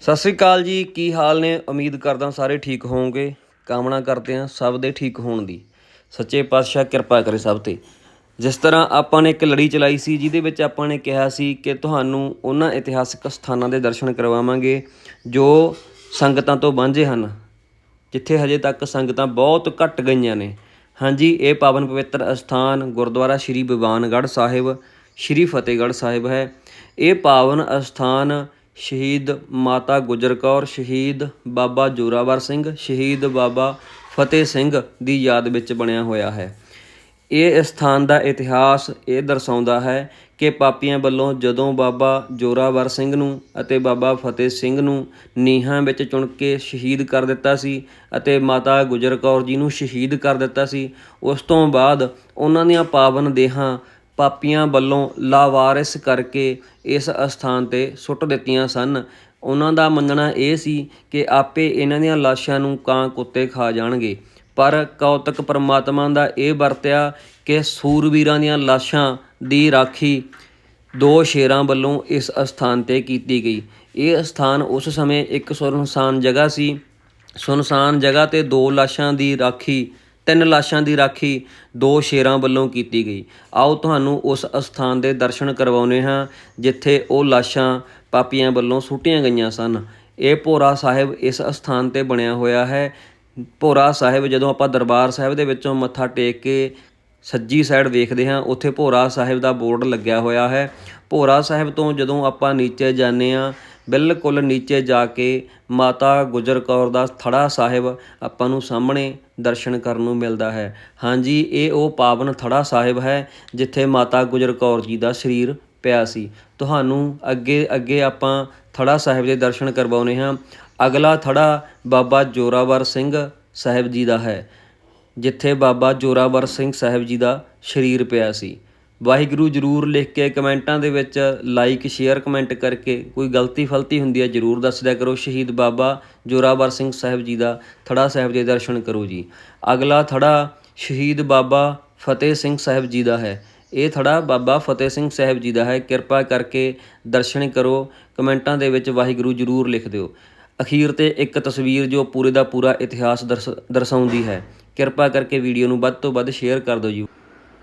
ਸਤਿ ਸ੍ਰੀ ਅਕਾਲ ਜੀ, ਕੀ ਹਾਲ ਨੇ? ਉਮੀਦ ਕਰਦਾ ਸਾਰੇ ਠੀਕ ਹੋਵੋਗੇ। ਕਾਮਨਾ ਕਰਦੇ ਹਾਂ ਸਭ ਦੇ ਠੀਕ ਹੋਣ ਦੀ। ਸੱਚੇ ਪਾਤਸ਼ਾਹ ਕਿਰਪਾ ਕਰੇ ਸਭ ਤੇ। ਜਿਸ ਤਰ੍ਹਾਂ ਆਪਾਂ ਨੇ ਇੱਕ ਲੜੀ ਚਲਾਈ ਸੀ, ਜਿਹਦੇ ਵਿੱਚ ਆਪਾਂ ਨੇ ਕਿਹਾ ਸੀ ਕਿ ਤੁਹਾਨੂੰ ਉਹਨਾਂ ਇਤਿਹਾਸਕ ਸਥਾਨਾਂ ਦੇ ਦਰਸ਼ਨ ਕਰਵਾਵਾਂਗੇ, ਜੋ ਸੰਗਤਾਂ ਤੋਂ ਵਾਂਝੇ ਹਨ। ਜਿੱਥੇ ਹਜੇ ਤੱਕ ਸੰਗਤਾਂ ਬਹੁਤ ਘੱਟ ਗਈਆਂ ਨੇ। ਹਾਂਜੀ, ਇਹ ਪਾਵਨ ਪਵਿੱਤਰ ਅਸਥਾਨ ਗੁਰਦੁਆਰਾ ਸ਼੍ਰੀ ਬਿਵਾਨਗੜ੍ਹ ਸਾਹਿਬ, ਸ਼੍ਰੀ ਫਤਿਹਗੜ੍ਹ ਸਾਹਿਬ ਹੈ। ਇਹ ਪਾਵਨ ਅਸਥਾਨ ਸ਼ਹੀਦ ਮਾਤਾ ਗੁਜਰ ਕੌਰ, ਸ਼ਹੀਦ ਬਾਬਾ ਜੋਰਾਵਰ ਸਿੰਘ, ਸ਼ਹੀਦ ਬਾਬਾ ਫਤਿਹ ਸਿੰਘ ਦੀ ਯਾਦ ਵਿੱਚ ਬਣਿਆ ਹੋਇਆ ਹੈ। ਇਹ ਸਥਾਨ ਦਾ ਇਤਿਹਾਸ ਇਹ ਦਰਸਾਉਂਦਾ ਹੈ ਕਿ ਪਾਪੀਆਂ ਵੱਲੋਂ ਜਦੋਂ ਬਾਬਾ ਜੋਰਾਵਰ ਸਿੰਘ ਨੂੰ ਅਤੇ ਬਾਬਾ ਫਤਿਹ ਸਿੰਘ ਨੂੰ ਨੀਹਾਂ ਵਿੱਚ ਚੁਣ ਕੇ ਸ਼ਹੀਦ ਕਰ ਦਿੱਤਾ ਸੀ ਅਤੇ ਮਾਤਾ ਗੁਜਰ ਕੌਰ ਜੀ ਨੂੰ ਸ਼ਹੀਦ ਕਰ ਦਿੱਤਾ ਸੀ, ਉਸ ਤੋਂ ਬਾਅਦ ਉਹਨਾਂ ਦੀਆਂ ਪਾਵਨ ਦੇਹਾਂ ਪਾਪੀਆਂ ਵੱਲੋਂ ਲਾਵਾਰਿਸ ਕਰਕੇ ਇਸ ਅਸਥਾਨ ਤੇ ਸੁੱਟ ਦਿੱਤੀਆਂ ਸਨ। ਉਹਨਾਂ ਦਾ ਮੰਨਣਾ ਇਹ ਸੀ ਕਿ ਆਪੇ ਇਹਨਾਂ ਦੀਆਂ ਲਾਸ਼ਾਂ ਨੂੰ ਕਾਂ ਕੁੱਤੇ ਖਾ ਜਾਣਗੇ। ਪਰ ਕੌਤਕ ਪਰਮਾਤਮਾ ਦਾ ਇਹ ਵਰਤਿਆ ਕਿ ਸੂਰਵੀਰਾਂ ਦੀਆਂ ਲਾਸ਼ਾਂ ਦੀ ਰਾਖੀ ਦੋ ਸ਼ੇਰਾਂ ਵੱਲੋਂ ਇਸ ਅਸਥਾਨ ਤੇ ਕੀਤੀ ਗਈ। ਇਹ ਅਸਥਾਨ ਉਸ ਸਮੇਂ ਇੱਕ ਸੁਨਸਾਨ ਜਗ੍ਹਾ ਸੀ। ਸੁਨਸਾਨ ਜਗ੍ਹਾ ਤੇ ਦੋ ਲਾਸ਼ਾਂ ਦੀ ਰਾਖੀ ਤਿੰਨ ਲਾਸ਼ਾਂ ਦੀ ਰਾਖੀ ਦੋ ਸ਼ੇਰਾਂ ਵੱਲੋਂ ਕੀਤੀ ਗਈ। ਆਓ ਤੁਹਾਨੂੰ ਉਸ ਅਸਥਾਨ ਦੇ ਦਰਸ਼ਨ ਕਰਵਾਉਨੇ ਹਾਂ, ਜਿੱਥੇ ਉਹ ਲਾਸ਼ਾਂ ਪਾਪੀਆਂ ਵੱਲੋਂ ਸੁੱਟੀਆਂ ਗਈਆਂ ਸਨ। ਇਹ ਭੋਰਾ ਸਾਹਿਬ ਇਸ ਅਸਥਾਨ ਤੇ ਬਣਿਆ ਹੋਇਆ ਹੈ। ਭੋਰਾ ਸਾਹਿਬ, ਜਦੋਂ ਆਪਾਂ ਦਰਬਾਰ ਸਾਹਿਬ ਦੇ ਵਿੱਚੋਂ ਮੱਥਾ ਟੇਕ ਕੇ ਸੱਜੀ ਸਾਈਡ ਵੇਖਦੇ ਹਾਂ, ਉੱਥੇ ਭੋਰਾ ਸਾਹਿਬ ਦਾ ਬੋਰਡ ਲੱਗਿਆ ਹੋਇਆ ਹੈ। ਭੋਰਾ ਸਾਹਿਬ ਤੋਂ ਜਦੋਂ ਆਪਾਂ ਨੀਚੇ ਜਾਂਦੇ ਹਾਂ ਬਿਲਕੁਲ ਨੀਚੇ ਜਾ ਕੇ ਮਾਤਾ ਗੁਜਰ ਕੌਰ ਦਾ ਥੜਾ ਸਾਹਿਬ ਆਪਾਂ ਨੂੰ ਸਾਹਮਣੇ ਦਰਸ਼ਨ ਕਰਨ ਨੂੰ ਮਿਲਦਾ ਹੈ। ਹਾਂਜੀ, ਇਹ ਉਹ ਪਾਵਨ ਥੜਾ ਸਾਹਿਬ ਹੈ ਜਿੱਥੇ ਮਾਤਾ ਗੁਜਰ ਕੌਰ ਜੀ ਦਾ ਸਰੀਰ ਪਿਆ ਸੀ। ਤੁਹਾਨੂੰ ਅੱਗੇ ਅੱਗੇ ਆਪਾਂ ਥੜਾ ਸਾਹਿਬ ਦੇ ਦਰਸ਼ਨ ਕਰਵਾਉਨੇ ਹਾਂ। ਅਗਲਾ ਥੜਾ ਬਾਬਾ ਜੋਰਾਵਰ ਸਿੰਘ ਸਾਹਿਬ ਜੀ ਦਾ ਹੈ, ਜਿੱਥੇ ਬਾਬਾ ਜੋਰਾਵਰ ਸਿੰਘ ਸਾਹਿਬ ਜੀ ਦਾ ਸਰੀਰ ਪਿਆ ਸੀ। ਵਾਹਿਗੁਰੂ ਜਰੂਰ ਲਿਖ ਕੇ ਕਮੈਂਟਾਂ ਦੇ ਵਿੱਚ ਲਾਈਕ ਸ਼ੇਅਰ ਕਮੈਂਟ ਕਰਕੇ ਕੋਈ ਗਲਤੀ ਫਲਤੀ ਹੁੰਦੀ ਹੈ ਜਰੂਰ ਦੱਸ ਦਿਆ ਕਰੋ। ਸ਼ਹੀਦ ਬਾਬਾ ਜੋਰਾਵਰ ਸਿੰਘ ਸਾਹਿਬ ਜੀ ਦਾ ਥੜਾ ਸਾਹਿਬ ਦੇ ਦਰਸ਼ਨ ਕਰੋ ਜੀ। ਅਗਲਾ ਥੜਾ ਸ਼ਹੀਦ ਬਾਬਾ ਫਤਿਹ ਸਿੰਘ ਸਾਹਿਬ ਜੀ ਦਾ ਹੈ। ਇਹ ਥੜਾ ਬਾਬਾ ਫਤਿਹ ਸਿੰਘ ਸਾਹਿਬ ਜੀ ਦਾ ਹੈ। ਕਿਰਪਾ ਕਰਕੇ ਦਰਸ਼ਨ ਕਰੋ, ਕਮੈਂਟਾਂ ਦੇ ਵਿੱਚ ਵਾਹਿਗੁਰੂ ਜਰੂਰ ਲਿਖ ਦਿਓ। ਅਖੀਰ ਤੇ ਇੱਕ ਤਸਵੀਰ ਜੋ ਪੂਰੇ ਦਾ ਪੂਰਾ ਇਤਿਹਾਸ ਦਰਸ- ਦਰਸਾਉਂਦੀ ਹੈ। ਕਿਰਪਾ ਕਰਕੇ ਵੀਡੀਓ ਨੂੰ ਵੱਧ ਤੋਂ ਵੱਧ ਸ਼ੇਅਰ ਕਰ ਦਿਓ ਜੀ।